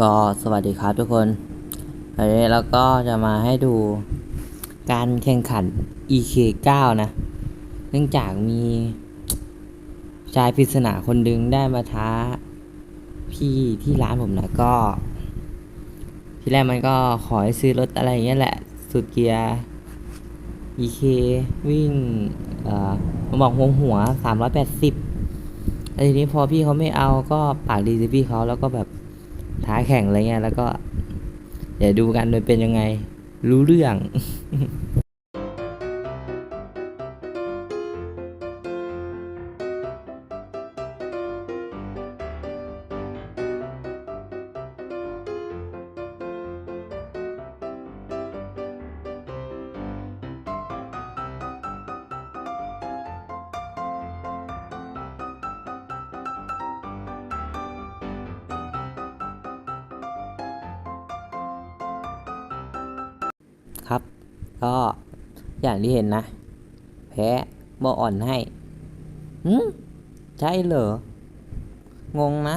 ก็สวัสดีครับทุกคนวันนี้เราก็จะมาให้ดูการแข่งขัน EK9 นะ เนื่องจากมีชายปริศนาคนดึงได้มาท้าพี่ที่ร้านผมนะก็ ที่แรกมันก็ขอให้ซื้อรถอะไรอย่างเงี้ยแหละ สุดเกียร์ EK วิ่งเอ่อผมบอกหัวหัวสามร้อยแปดสิบแล้วทีนี้พอพี่เขาไม่เอาก็ปากดีส่พี่เขาแล้วก็แบบ ท้าแข่งอะไรเงี้ยแล้วก็ เดี๋ยวดูกันโดยเป็นยังไง รู้เรื่อง ครับ ก็อย่างที่เห็นนะ แพ้บออ่อนให้อืมใช่เหรอ งงนะ